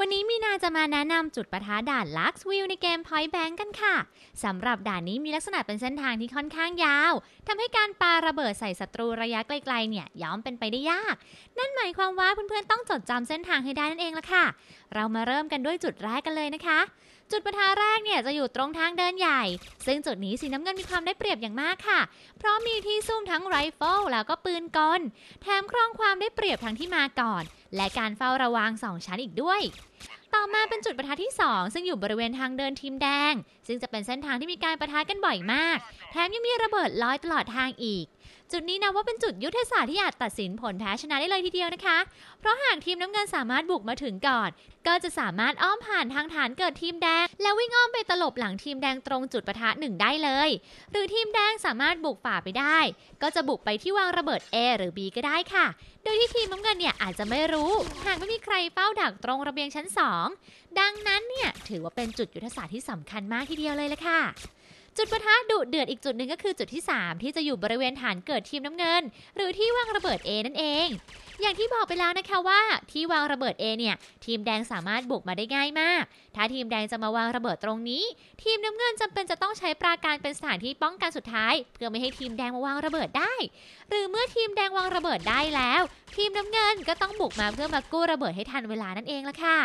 วันนี้มีนาจะมาแนะนำจุดประทะด่านลักซ์วิวในเกม Point Bank กันค่ะ สำหรับด่านนี้มีลักษณะเป็นเส้นทางที่ค่อนข้างยาว ทำให้การปาระเบิดใส่ศัตรูระยะไกลๆเนี่ยย่อมเป็นไปได้ยาก นั่นหมายความว่าเพื่อนๆต้องจดจำเส้นทางให้ได้นั่นเองละค่ะ เรามาเริ่มกันด้วยจุดแรกกันเลยนะคะ จุดประทะแรกเนี่ยจะอยู่ตรงทางเดินใหญ่ ซึ่งจุดนี้สีน้ำเงินมีความได้เปรียบอย่างมากค่ะ เพราะมีที่ซุ่มทั้งไรเฟิลแล้วก็ปืนกล แถมครองความได้เปรียบทั้งที่มาก่อน และการเฝ้าระวังสองชั้นอีกด้วย ต่อมาเป็นจุดประทะที่ 2 ซึ่งอยู่บริเวณทางเดินทีมแดง ซึ่งจะเป็นเส้นทางที่มีการประทะกันบ่อยมาก แถมยังมีระเบิดลอยตลอดทางอีกจุดนี้นะว่าเป็นจุดยุทธศาสตร์ที่อาจตัดสินผลแพ้ชนะได้เลยทีเดียวนะคะ เพราะหากทีมน้ำเงินสามารถบุกมาถึงก่อน ก็จะสามารถอ้อมผ่านทางฐานเกิดทีมแดง แล้ววิ่งอ้อมไปตลบหลังทีมแดงตรงจุดประทะหนึ่งได้เลย หรือทีมแดงสามารถบุกฝ่าไปได้ ก็จะบุกไปที่วางระเบิด A หรือ B ก็ได้ค่ะ โดยที่ทีมน้ำเงินเนี่ยอาจจะไม่รู้ หากไม่มีใครเฝ้าดักตรงระเบียงชั้น 2 ดังนั้นเนี่ยถือว่าเป็นจุดยุทธศาสตร์ที่สำคัญมากทีเดียวเลยละค่ะ จุดประทะดุเดือดอีกจุดหนึ่งก็คือจุดที่ 3 ที่จะอยู่บริเวณฐานเกิดทีมน้ำเงิน หรือที่วางระเบิด A นั่นเอง อย่างที่บอกไปแล้วนะคะว่า ที่วางระเบิด A เนี่ยทีมแดงสามารถบุกมาได้ง่ายมาก ถ้าทีมแดงจะมาวางระเบิดตรงนี้ ทีมน้ำเงินจำเป็นจะต้องใช้ปราการเป็นสถานที่ป้องกันสุดท้าย เพื่อไม่ให้ทีมแดงมาวางระเบิดได้ หรือเมื่อทีมแดงวางระเบิดได้แล้ว ทีมน้ำเงินก็ต้องบุกมาเพื่อมากู้ระเบิดให้ทันเวลานั่นเองละค่ะ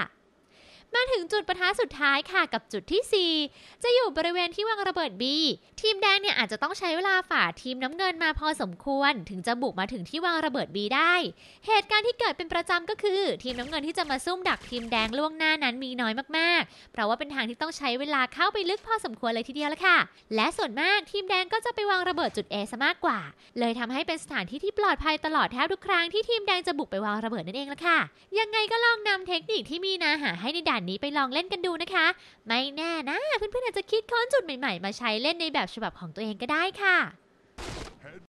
มาถึงจุดประทะสุดท้ายค่ะกับจุดที่ 4 จะอยู่บริเวณที่วางระเบิด B ทีมแดงเนี่ยอาจจะต้องใช้เวลาฝ่าทีมน้ำเงินมาพอสมควร ถึงจะบุกมาถึงที่วางระเบิด B ได้ เหตุการณ์ที่เกิดเป็นประจำก็คือ ทีมน้ำเงินที่จะมาซุ่มดักทีมแดงล่วงหน้านั้นมีน้อยมากๆ เพราะว่าเป็นทางที่ต้องใช้เวลาเข้าไปลึกพอสมควรเลยทีเดียวละค่ะ และส่วนมากทีมแดงก็จะไปวางระเบิดจุด A ซะมากกว่า เลยทำให้เป็นสถานที่ที่ปลอดภัยตลอดแทบทุกครั้งที่ทีมแดงจะบุกไปวางระเบิดนั่นเองละค่ะ ยังไงก็ลองนำเทคนิคที่มีนาหาให้ในด่านานนี้ไปลองเล่นกันดูนะคะ ไม่แน่นะ เพื่อนๆอาจจะคิดค้นจุดใหม่ๆ มาใช้เล่นในแบบฉบับของตัวเองก็ได้ค่ะ